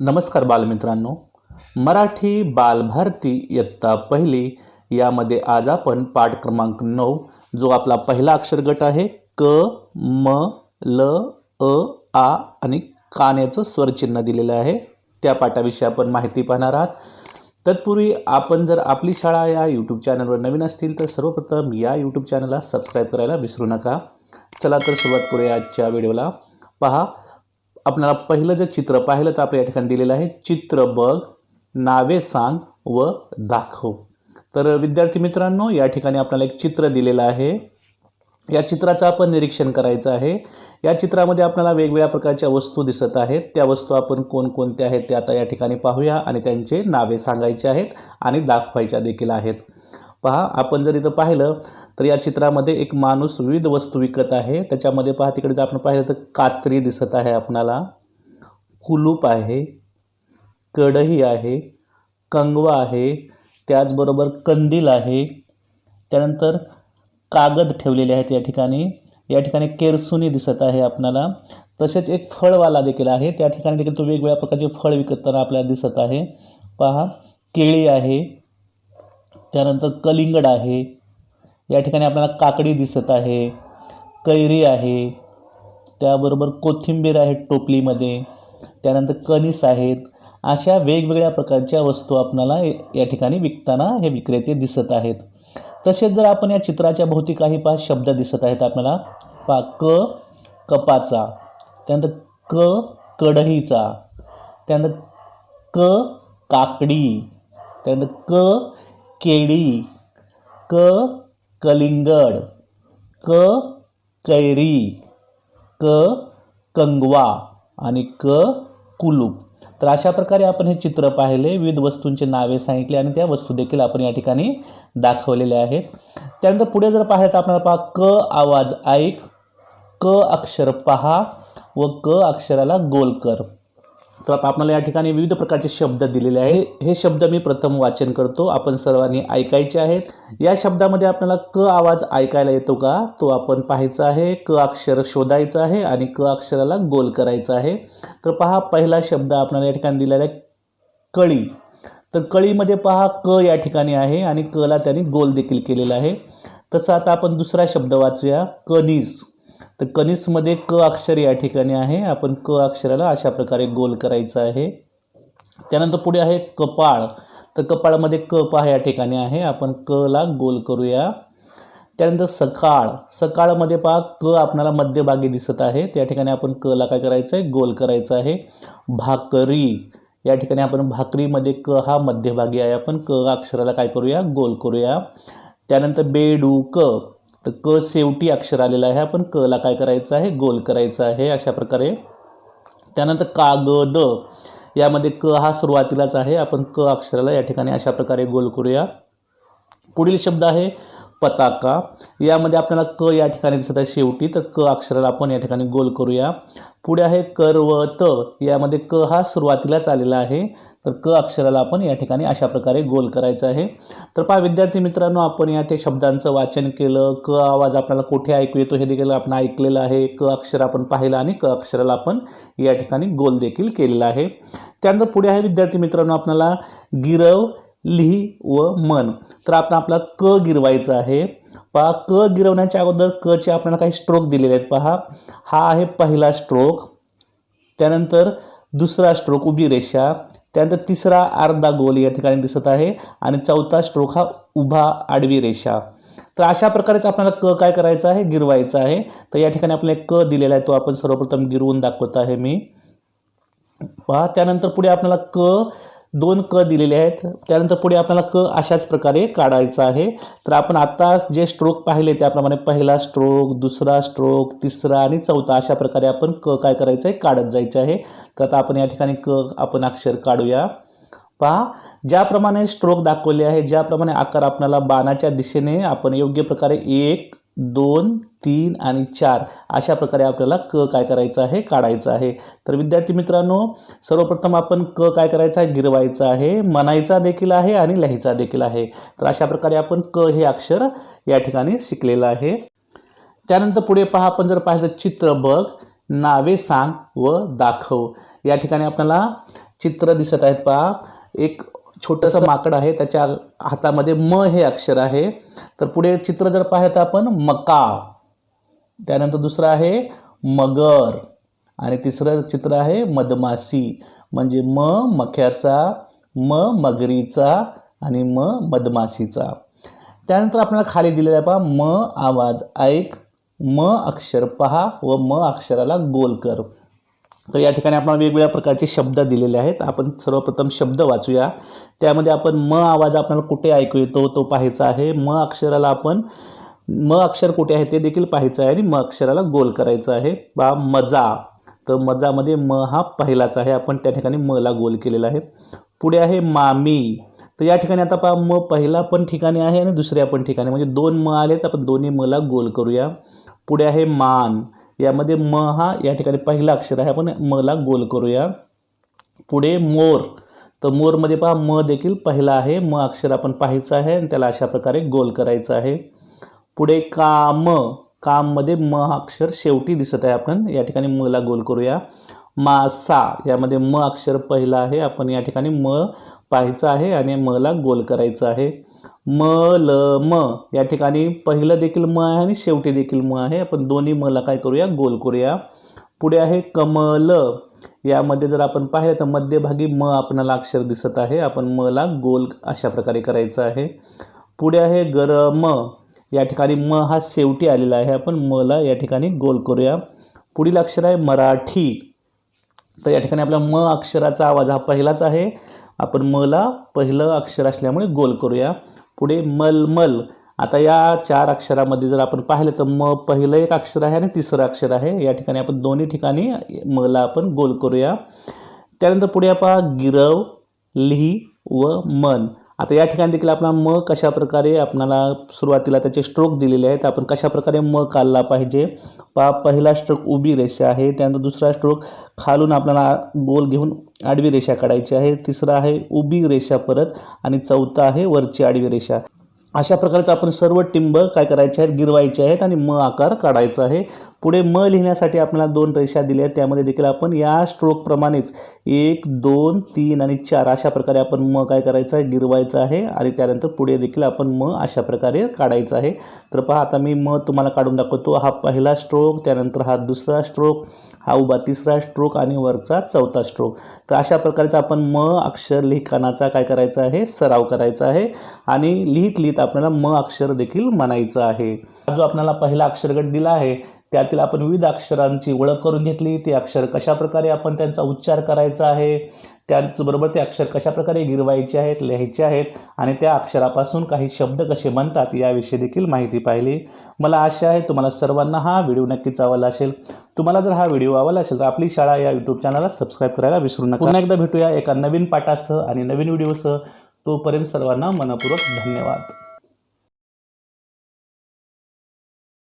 नमस्कार बालमित्रांनो. मराठी बालभारती इयत्ता पहिली यामध्ये आज आपण पाठ क्रमांक नऊ जो आपला पहिला अक्षरगट आहे क म ल अ आ आणि कान्याचं स्वरचिन्ह दिलेलं आहे. त्या पाठाविषयी आपण माहिती पाहणार आहात. तत्पूर्वी आपण जर आपली शाळा या यूट्यूब चॅनलवर नवीन असतील तर सर्वप्रथम या यूट्यूब चॅनलला सबस्क्राईब करायला विसरू नका. चला तर सुरुवात करूया आजच्या व्हिडिओला. पहा आपल्याला पहिलं जे चित्र पाहिलं तर आपल्या या ठिकाणी दिलेलं आहे चित्र बघ नावे सांग व दाखव. तर विद्यार्थी मित्रांनो या ठिकाणी आपल्याला एक चित्र दिलेलं आहे. या चित्राचं आपण निरीक्षण करायचं आहे. या चित्रामध्ये आपल्याला वेगवेगळ्या प्रकारच्या वस्तू दिसत आहेत. त्या वस्तू आपण कोणकोणत्या आहेत ते आता या ठिकाणी पाहूया आणि त्यांचे नावे सांगायचे आहेत आणि दाखवायच्या देखील आहेत. पहा आपण जर इथं पाहिलं तर या चित्रामध्ये एक माणूस विविध वस्तू विकत आहे. त्याच्यामध्ये पहा तिकडे जर आपण पाहिलं तर कात्री दिसत आहे आपणाला. कुलूप आहे कढई आहे कंगवा आहे त्याचबरोबर कंदील आहे. त्यानंतर कागद ठेवलेले आहेत या ठिकाणी. या ठिकाणी केरसुनी दिसत आहे आपणाला. तसेच एक फळवाला देखील आहे. त्या ठिकाणी देखील तो वेगवेगळ्या प्रकारचे फळ विकताना आपल्याला दिसत आहे. पहा केळी आहे त्यानंतर कलिंगड आहे. या ठिकाणी आपल्याला काकडी दिसत आहे. कैरी आहे. त्याबरोबर कोथिंबीर आहे टोपलीमध्ये. त्यानंतर कणीस आहेत. अशा वेगवेगळ्या प्रकारच्या वस्तू आपणाला या ठिकाणी विकताना हे विक्रेते दिसत आहेत. तसेच जर आपण या चित्राच्या भोवती काही पहा शब्द दिसत आहेत आपल्याला पा क कपाचा. त्यानंतर क कढईचा. त्यानंतर क काकडी. त्यानंतर क केळी क कलिंगड क कैरी क कंगवा आणि क कुलू तर अशा प्रकारे आपण हे चित्र पाहिले विविध वस्तूंचे नावे सांगितले आणि त्या वस्तू देखील आपण या ठिकाणी दाखवलेल्या आहेत. त्यानंतर पुढे जर पाहिलं तर आपल्याला पहा क आवाज ऐक क अक्षर पहा व क अक्षराला गोल कर. तर आता आपल्याला या ठिकाणी विविध प्रकारचे शब्द दिलेले आहे. हे शब्द मी प्रथम वाचन करतो. आपण सर्वांनी ऐकायचे आहेत. या शब्दामध्ये आपल्याला क आवाज ऐकायला येतो का? तो आपण पाहायचा आहे. क अक्षर शोधायचं आहे आणि क अक्षराला गोल करायचं आहे. तर पहा पहिला शब्द आपल्याला या ठिकाणी दिलेला आहे कळी. तर कळीमध्ये पहा क या ठिकाणी आहे आणि कला त्यांनी गोल देखील केलेला आहे. तसं आता आपण दुसरा शब्द वाचूया कनीज. तर कनिसमध्ये क अक्षर या ठिकाणी आहे. आपण क अक्षराला अशा प्रकारे गोल करायचं आहे. त्यानंतर पुढे आहे कपाळ. तर कपाळमध्ये क पहा या ठिकाणी आहे. आपण कला गोल करूया. त्यानंतर सकाळ. सकाळमध्ये पहा क आपल्याला मध्यभागी दिसत आहे. त्या ठिकाणी आपण कला काय करायचं आहे? गोल करायचं आहे. भाकरी. या ठिकाणी आपण भाकरीमध्ये क हा मध्यभागी आहे. आपण क अक्षराला काय करूया? गोल करूया. त्यानंतर बेडूक. तर क शेवटी अक्षर आलेलं आहे. आपण कला काय करायचं आहे? गोल करायचं आहे अशा प्रकारे. त्यानंतर कागद. यामध्ये क हा सुरुवातीलाच आहे. आपण क अक्षराला या ठिकाणी अशा प्रकारे गोल करूया. पुढील शब्द आहे पताका. यामध्ये आपल्याला क या ठिकाणी दिसत आहे शेवटी. तर क अक्षराला आपण या ठिकाणी गोल करूया. पुढे आहे करवत. यामध्ये क हा सुरुवातीलाच आलेला आहे. तर क अक्षराला आपण या ठिकाणी अशा प्रकारे गोल करायचं आहे. तर पहा विद्यार्थी मित्रांनो आपण या ते शब्दांचं वाचन केलं. क आवाज आपल्याला कुठे ऐकू येतो हे देखील आपण ऐकलेलं आहे. क अक्षर आपण पाहिलं आणि क अक्षराला आपण या ठिकाणी गोल देखील केलेला आहे. त्यानंतर पुढे आहे विद्यार्थी मित्रांनो आपल्याला गिरव लिही व मन. तर आपण आपला क गिरवायचं आहे. पहा क गिरवण्याच्या अगोदर कचे आपल्याला काही स्ट्रोक दिलेले आहेत. पहा हा आहे पहिला स्ट्रोक त्यानंतर दुसरा स्ट्रोक उभी रेषा. त्यानंतर तिसरा अर्धा गोल या ठिकाणी दिसत आहे आणि चौथा स्ट्रोक हा उभा आडवी रेषा. तर अशा प्रकारेच आपल्याला क काय करायचं आहे? गिरवायचं आहे. तर या ठिकाणी आपल्याला एक क दिलेला आहे. तो आपण सर्वप्रथम गिरवून दाखवत आहे मी. पहा त्यानंतर पुढे आपल्याला क दोन क दिलेले आहेत. त्यानंतर पुढे आपल्याला क अशाच प्रकारे काढायचा आहे. तर आपण आत्ता जे स्ट्रोक पाहिले त्याप्रमाणे पहिला स्ट्रोक दुसरा स्ट्रोक तिसरा आणि चौथा अशा प्रकारे आपण क काय करायचं आहे काढत जायचं आहे. तर आता आपण या ठिकाणी क आपण अक्षर काढूया. पहा ज्याप्रमाणे स्ट्रोक दाखवले आहे ज्याप्रमाणे आकार आपल्याला बाणाच्या दिशेने आपण योग्य प्रकारे एक दोन तीन आणि चार. अशा प्रकारे आपल्याला क काय करायचं आहे? काढायचं आहे. तर विद्यार्थी मित्रांनो सर्वप्रथम आपण क काय करायचं आहे? गिरवायचं आहे. म्हणायचा देखील आहे आणि लिहायचा देखील आहे. तर अशा प्रकारे आपण क हे अक्षर या ठिकाणी शिकलेलं आहे. त्यानंतर पुढे पहा आपण जर पाहिलं चित्र बघ. नावे सांग व दाखव. या ठिकाणी आपल्याला चित्र दिसत आहेत पहा. एक छोटंसं माकड आहे त्याच्या हातामध्ये म हे अक्षर आहे. तर पुढे चित्र जर पाहिलं तर आपण मका. त्यानंतर दुसरं आहे मगर. आणि तिसरं चित्र आहे मधमाशी. म्हणजे म मक्याचा म मगरीचा आणि म मधमाशीचा. त्यानंतर आपल्याला खाली दिलेला पहा म आवाज ऐक म अक्षर पहा व म अक्षराला गोल कर. तर या ठिकाणी आपण वेगवेगळ्या प्रकारचे शब्द दिलेले आहेत. आपण सर्वप्रथम शब्द वाचूया. त्यामध्ये आपण म आवाज आपल्याला कुठे ऐकू येतो? तो पाहायचा आहे. म अक्षराला आपण म अक्षर कुठे आहे ते देखील पाहायचं आहे आणि म अक्षराला गोल करायचं आहे. बा मजा. तर मजामध्ये म हा पहिलाच आहे. आपण त्या ठिकाणी मला गोल केलेला आहे. पुढे आहे मामी. तर या ठिकाणी आता पहा म पहिला पण ठिकाणी आहे आणि दुसऱ्या पण ठिकाणी. म्हणजे दोन म आले तर आपण दोन्ही मला गोल करूया. पुढे आहे मान. यामध्ये म हा या ठिकाणी पहिला अक्षर आहे. आपण मला गोल करूया. पुढे मोर. तर मोरमध्ये पहा म देखील पहिला आहे. म अक्षर आपण पाहायचं आहे आणि त्याला अशा प्रकारे गोल करायचं आहे. पुढे काम. काममध्ये म हा अक्षर शेवटी दिसत आहे. आपण या ठिकाणी मला गोल करूया. मासा. यामध्ये म अक्षर पहिला आहे. आपण या ठिकाणी म पाहायचं आहे आणि मला गोल करायचं आहे. म ल म. या ठिकाणी पहिलं देखील म आहे आणि शेवटी देखील म आहे. आपण दोन्ही मला काय करूया? गोल करूया. पुढे आहे कमल. यामध्ये जर आपण पाहिलं तर मध्यभागी म आपणाला अक्षर दिसत आहे. आपण मला गोल अशा प्रकारे करायचं आहे. पुढे आहे गरम. या ठिकाणी म हा शेवटी आलेला आहे. आपण मला या ठिकाणी गोल करूया. पुढील अक्षर आहे मराठी. तर या ठिकाणी आपला म अक्षराचा आवाज हा पहिलाच आहे. आपण मला पहिलं अक्षर असल्यामुळे गोल करूया. पुढे मलमल आता या चार अक्षरामध्ये जर आपण पाहिलं तर म पहिलं एक अक्षर आहे आणि तिसरं अक्षर आहे. या ठिकाणी आपण दोन्ही ठिकाणी मला आपण गोल करूया. त्यानंतर पुढे आपण गिरव लिही व मन. आता या ठिकाणी देखील आपण म कशा प्रकारे आपणाला सुरुवातीला त्याचे स्ट्रोक दिलेले आहेत आपण कशाप्रकारे म काढला पाहिजे? पा पहिला स्ट्रोक उभी रेषा आहे त्यानंतर दुसरा स्ट्रोक खालून आपल्याला गोल घेऊन आडवी रेषा काढायची आहे तिसरा आहे उभी रेषा परत आणि चौथा आहे वरची आडवी रेषा. अशा प्रकारचं आपण सर्व टिंब काय करायचे आहेत गिरवायचे आहेत आणि म आकार काढायचा आहे. पुढे म लिहिण्यासाठी आपल्याला दोन रेषा दिल्या आहेत. त्यामध्ये देखील आपण या स्ट्रोकप्रमाणेच एक दोन तीन आणि चार अशा प्रकारे आपण म काय करायचं आहे? गिरवायचं आहे आणि त्यानंतर पुढे देखील आपण म अशा प्रकारे काढायचं आहे. तर पहा आता मी म तुम्हाला काढून दाखवतो. हा पहिला स्ट्रोक त्यानंतर हा दुसरा स्ट्रोक हा उभा तिसरा स्ट्रोक आणि वरचा चौथा स्ट्रोक तर अशा प्रकारचा आपण म अक्षर लिखाणाचा काय करायचा आहे? सराव करायचा आहे आणि लिहित लिहित आपल्याला म अक्षर देखील म्हणायचं आहे. जो आपल्याला पहिला अक्षरगट दिला आहे त्यातील आपण विविध अक्षरांची ओळख करून घेतली. ते अक्षर कशाप्रकारे आपण त्यांचा उच्चार करायचा आहे त्याचबरोबर ते अक्षर कशाप्रकारे गिरवायचे आहेत लिहायचे आहेत आणि त्या अक्षरापासून काही शब्द कसे बनतात याविषयी देखील माहिती पाहिली. मला आशा आहे तुम्हाला सर्वांना हा व्हिडिओ नक्कीच आवडला असेल. तुम्हाला जर हा व्हिडिओ आवडला असेल तर आपली शाळा या यूट्यूब चॅनलला सबस्क्राईब करायला विसरू नका. पुन्हा एकदा भेटूया एका नवीन पाठासह आणि नवीन व्हिडिओसह. तोपर्यंत सर्वांना मनपूर्वक धन्यवाद.